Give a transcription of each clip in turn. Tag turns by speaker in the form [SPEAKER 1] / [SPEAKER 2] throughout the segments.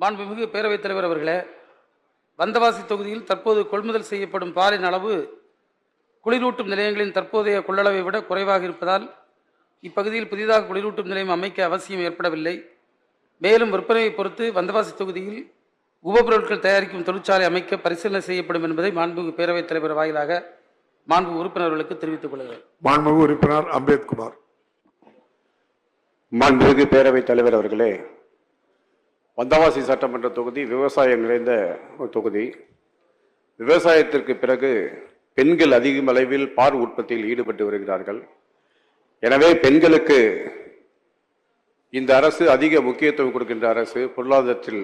[SPEAKER 1] மாண்புமிகு பேரவைத் தலைவர் அவர்களே வந்தவாசி தொகுதியில் தற்போது கொள்முதல் செய்யப்படும் பாலின் அளவு குளிரூட்டும் நிலையங்களின் தற்போதைய கொள்ளளவை விட குறைவாக இருப்பதால் இப்பகுதியில் புதிதாக குளிரூட்டும் நிலையம் அமைக்க அவசியம் ஏற்படவில்லை. மேலும் விற்பனையை பொறுத்து வந்தவாசி தொகுதியில் உபபொருட்கள் தயாரிக்கும் தொழிற்சாலை அமைக்க பரிசீலனை செய்யப்படும் என்பதை மாண்புமிகு பேரவைத் தலைவர் வாயிலாக மாண்பு உறுப்பினர்களுக்கு தெரிவித்துக் கொள்கிறேன்.
[SPEAKER 2] மாண்புமிகு உறுப்பினர் அம்பேத்குமார்.
[SPEAKER 3] மாண்புமிகு பேரவைத் தலைவர் அவர்களே வந்தவாசி சட்டமன்ற தொகுதி விவசாயம் நிறைந்த ஒரு தொகுதி. விவசாயத்திற்கு பிறகு பெண்கள் அதிக அளவில் பால் உற்பத்தியில் ஈடுபட்டு வருகிறார்கள். எனவே பெண்களுக்கு இந்த அரசு அதிக முக்கியத்துவம் கொடுக்கின்ற அரசு. பொருளாதாரத்தில்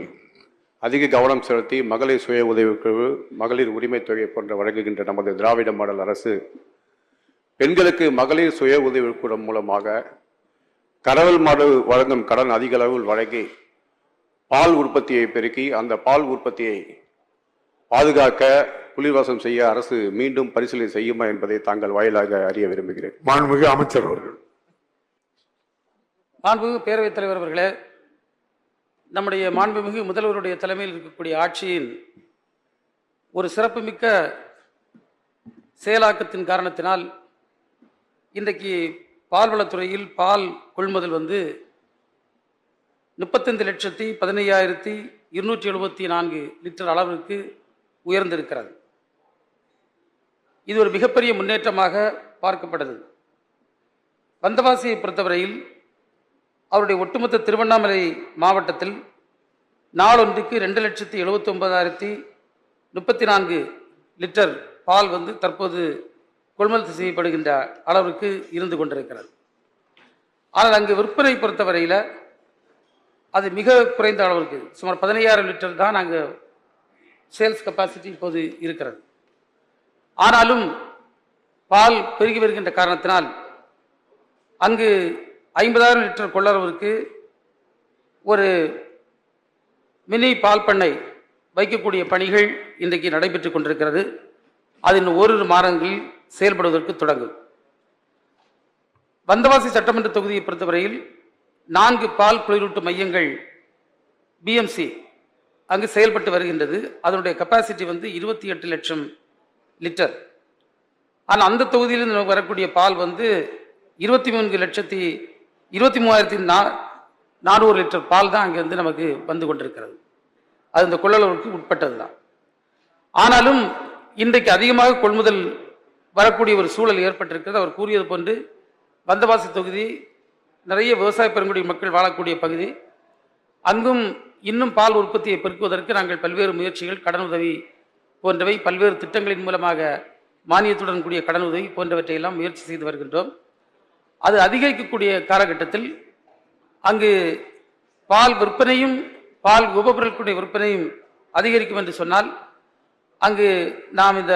[SPEAKER 3] அதிக கவனம் செலுத்தி மகளிர் சுய உதவிக்குழு மகளிர் உரிமை தொகை போன்ற வழங்குகின்ற நமது திராவிட மாடல் அரசு. பெண்களுக்கு மகளிர் சுய உதவிக்குழு மூலமாக கடவுள் மாடு வழங்கும் கடன் அதிக அளவில் வழங்கி பால் உற்பத்தியை பெருக்கி அந்த பால் உற்பத்தியை பாதுகாக்க புலிவாசம் செய்ய அரசு மீண்டும் பரிசீலனை செய்யுமா என்பதை தாங்கள் வாயிலாக அறிய விரும்புகிறேன்.
[SPEAKER 2] மாண்புமிகு அமைச்சர் அவர்கள்.
[SPEAKER 1] மாண்புமிகு பேரவைத் தலைவர் அவர்களே நம்முடைய மாண்புமிகு முதல்வருடைய தலைமையில் இருக்கக்கூடிய ஆட்சியின் ஒரு சிறப்புமிக்க செயலாக்கத்தின் காரணத்தினால் இன்றைக்கு பால்வளத்துறையில் பால் கொள்முதல் வந்து முப்பத்தைந்து லட்சத்தி பதினையாயிரத்தி இருநூற்றி எழுபத்தி நான்கு லிட்டர் அளவிற்கு உயர்ந்திருக்கிறது. இது ஒரு மிகப்பெரிய முன்னேற்றமாக பார்க்கப்படுது. வந்தவாசியை பொறுத்தவரையில் அவருடைய ஒட்டுமொத்த திருவண்ணாமலை மாவட்டத்தில் நாளொன்றுக்கு ரெண்டு லட்சத்தி எழுபத்தி ஒன்பதாயிரத்தி முப்பத்தி நான்கு லிட்டர் பால் வந்து தற்போது கொள்முதல் செய்யப்படுகின்ற அளவிற்கு இருந்து கொண்டிருக்கிறது. ஆனால் அங்கு விற்பனை பொறுத்தவரையில் அது மிக குறைந்த அளவுக்கு சுமார் பதினையாயிரம் லிட்டர் தான் நாங்கள் சேல்ஸ் கெப்பாசிட்டி இப்போது இருக்கிறது. ஆனாலும் பால் பெருகி வருகின்ற காரணத்தினால் அங்கு ஐம்பதாயிரம் லிட்டர் கொள்ளளவிற்கு ஒரு மினி பால் பண்ணை வைக்கக்கூடிய பணிகள் இன்றைக்கு நடைபெற்று கொண்டிருக்கிறது. அது இன்னும் ஓரிரு மாதங்களில் செயல்படுவதற்கு தொடங்கும். வந்தவாசி சட்டமன்ற தொகுதியை பொறுத்தவரையில் நான்கு பால் குளிரூட்டு மையங்கள் பிஎம்சி அங்கு செயல்பட்டு வருகின்றது. அதனுடைய கெப்பாசிட்டி வந்து இருபத்தி எட்டு லட்சம் லிட்டர். ஆனால் அந்த தொகுதியிலிருந்து நமக்கு வரக்கூடிய பால் வந்து இருபத்தி மூன்று லட்சத்தி இருபத்தி மூவாயிரத்தி நா நானூறு லிட்டர் பால் தான் அங்கே வந்து நமக்கு வந்து கொண்டிருக்கிறது. அது இந்த கொள்ளளவுக்கு உட்பட்டது தான் ஆனாலும் இன்றைக்கு அதிகமாக கொள்முதல் வரக்கூடிய ஒரு சூழல் ஏற்பட்டிருக்கிறது. அவர் கூறியது போன்று வந்தவாசி தொகுதி நிறைய விவசாய பெருங்குடி மக்கள் வாழக்கூடிய பகுதி. அங்கும் இன்னும் பால் உற்பத்தியை பெருக்குவதற்கு நாங்கள் பல்வேறு முயற்சிகள் கடனுதவி போன்றவை பல்வேறு திட்டங்களின் மூலமாக மானியத்துடன் கூடிய கடனுதவி போன்றவற்றையெல்லாம் முயற்சி செய்து வருகின்றோம். அது அதிகரிக்கக்கூடிய காலகட்டத்தில் அங்கு பால் விற்பனையும் பால் உபபொருட்களுடைய விற்பனையும் அதிகரிக்கும் என்று சொன்னால் அங்கு நாம் இந்த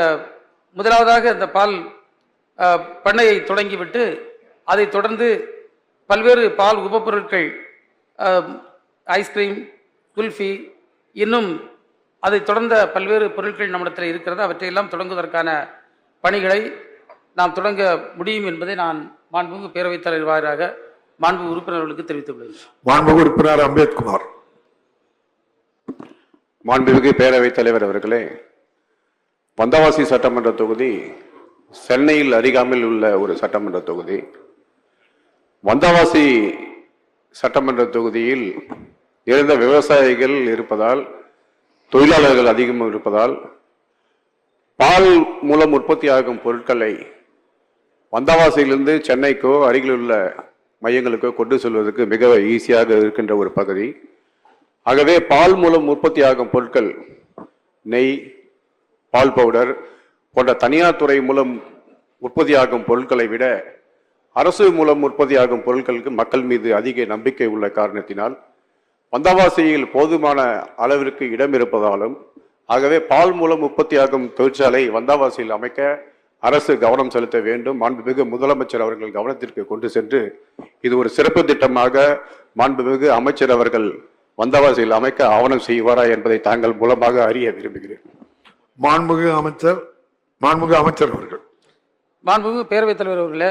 [SPEAKER 1] முதலாவதாக இந்த பால் பண்ணையை தொடங்கிவிட்டு அதை தொடர்ந்து பல்வேறு பால் உபபொருட்கள் அஹ், ஐஸ்கிரீம் குல்ஃபி இன்னும் அதைத் தொடர்ந்த பல்வேறு பொருட்கள் நம்மிடத்தில் இருக்கிறது. அவற்றையெல்லாம் தொடங்குவதற்கான பணிகளை நாம் தொடங்க முடியும் என்பதை நான் மாண்புமிகு பேரவைத் தலைவர் வாயிலாக மாண்பு உறுப்பினர்களுக்கு தெரிவித்துக் கொள்கிறேன்.
[SPEAKER 2] மாண்புமிகு உறுப்பினர் அம்பேத்குமார்.
[SPEAKER 3] மாண்புமிகு பேரவைத் தலைவர் அவர்களே வந்தவாசி சட்டமன்ற தொகுதி சென்னையில் அருகாமையில் உள்ள ஒரு சட்டமன்ற தொகுதி வந்தவாசி சட்டமன்ற தொகுதியில் இருந்த விவசாயிகள் இருப்பதால் தொழிலாளர்கள் அதிகம் இருப்பதால் பால் மூலம் உற்பத்தியாகும் பொருட்களை வந்தவாசியிலிருந்து சென்னைக்கோ அருகில் உள்ள மையங்களுக்கோ கொண்டு செல்வதற்கு மிக ஈஸியாக இருக்கின்ற ஒரு பகுதி. ஆகவே பால் மூலம் உற்பத்தியாகும் பொருட்கள் நெய் பால் பவுடர் போன்ற தனியார் துறை மூலம் உற்பத்தியாகும் பொருட்களை விட அரசு மூலம் உற்பத்தியாகும் பொருட்களுக்கு மக்கள் மீது அதிக நம்பிக்கை உள்ள காரணத்தினால் வந்தவாசியில் போதுமான அளவிற்கு இடம் இருப்பதாலும் ஆகவே பால் மூலம் உற்பத்தியாகும் தொழிற்சாலை வந்தவாசியில் அமைக்க அரசு கவனம் செலுத்த வேண்டும். மாண்புமிகு முதலமைச்சர் அவர்கள் கவனத்திற்கு கொண்டு சென்று இது ஒரு சிறப்பு திட்டமாக மாண்புமிகு அமைச்சர் அவர்கள் வந்தவாசியில் அமைக்க ஆவணம் செய்வாரா என்பதை தாங்கள் மூலமாக அறிய விரும்புகிறேன்.
[SPEAKER 2] மாண்புமிகு அமைச்சர் மாண்புமிகு அமைச்சர் அவர்கள்.
[SPEAKER 1] மாண்புமிகு பேரவைத் தலைவர் அவர்களே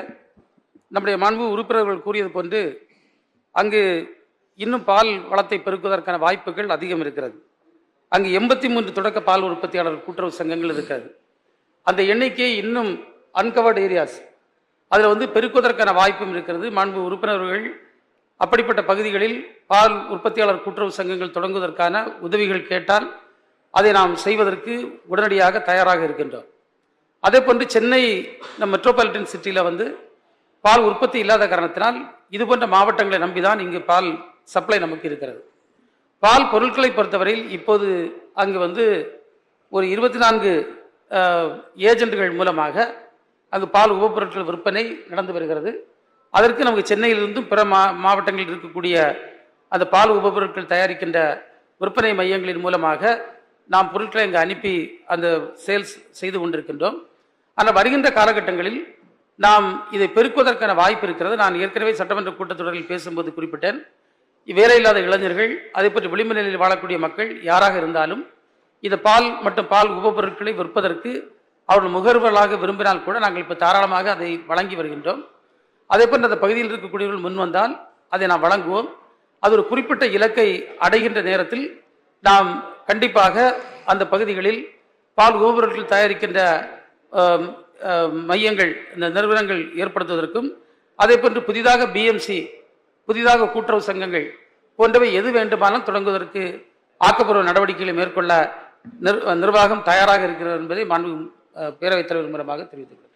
[SPEAKER 1] நம்முடைய மாண்பு உறுப்பினர்கள் கூறியது போன்று அங்கு இன்னும் பால் வளத்தை பெருக்குவதற்கான வாய்ப்புகள் அதிகம் இருக்கிறது. அங்கு எண்பத்தி மூன்று தொடக்க பால் உற்பத்தியாளர் கூட்டுறவு சங்கங்கள் இருக்கிறது. அந்த எண்ணிக்கை இன்னும் அன்கவர்டு ஏரியாஸ் அதில் வந்து பெருக்குவதற்கான வாய்ப்பும் இருக்கிறது. மாண்பு உறுப்பினர்கள் அப்படிப்பட்ட பகுதிகளில் பால் உற்பத்தியாளர் கூட்டுறவு சங்கங்கள் தொடங்குவதற்கான உதவிகள் கேட்டால் அதை நாம் செய்வதற்கு உடனடியாக தயாராக இருக்கின்றோம். அதே போன்று சென்னை இந்த மெட்ரோபாலிட்டன் சிட்டியில் வந்து பால் உற்பத்தி இல்லாத காரணத்தினால் இது போன்ற மாவட்டங்களை நம்பிதான் இங்கு பால் சப்ளை நமக்கு இருக்கிறது. பால் பொருட்களை பொறுத்தவரையில் இப்போது அங்கு வந்து ஒரு இருபத்தி நான்கு ஏஜென்ட்டுகள் மூலமாக அங்கு பால் உபப்பொருட்கள் விற்பனை நடந்து வருகிறது. அதற்கு நமக்கு சென்னையிலிருந்தும் பிற மா மாவட்டங்களில் இருக்கக்கூடிய அந்த பால் உபப்பொருட்கள் தயாரிக்கின்ற விற்பனை மையங்களின் மூலமாக நாம் பொருட்களை அங்கே அனுப்பி அந்த சேல்ஸ் செய்து கொண்டிருக்கின்றோம். ஆனால் வருகின்ற காலகட்டங்களில் நாம் இதை பெருக்குவதற்கான வாய்ப்பு இருக்கிறது. நான் ஏற்கனவே சட்டமன்ற கூட்டத்தொடரில் பேசும்போது குறிப்பிட்டேன். வேலையில்லாத இளைஞர்கள் அதை பற்றி விளிம்பு நிலையில் வாழக்கூடிய மக்கள் யாராக இருந்தாலும் இந்த பால் மற்றும் பால் உபபொருட்களை விற்பதற்கு அவர்கள் முகர்வர்களாக விரும்பினால் கூட நாங்கள் இப்போ தாராளமாக அதை வழங்கி வருகின்றோம். அதே போன்று அந்த பகுதியில் இருக்கக்கூடியவர்கள் முன் வந்தால் அதை நாம் வழங்குவோம். அது ஒரு குறிப்பிட்ட இலக்கை அடைகின்ற நேரத்தில் நாம் கண்டிப்பாக அந்த பகுதிகளில் பால் உபபொருட்கள் தயாரிக்கின்ற மையங்கள் இந்த நிறுவனங்கள் ஏற்படுத்துவதற்கும் அதே போன்று புதிதாக பிஎம்சி புதிதாக கூட்டுறவு சங்கங்கள் போன்றவை எது வேண்டுமானாலும் தொடங்குவதற்கு ஆக்கப்பூர்வ நடவடிக்கைகளை மேற்கொள்ள நிர்வாகம் தயாராக இருக்கிறது என்பதை மாண்பு பேரவைத் தலைவர் மூலமாக தெரிவித்துள்ளது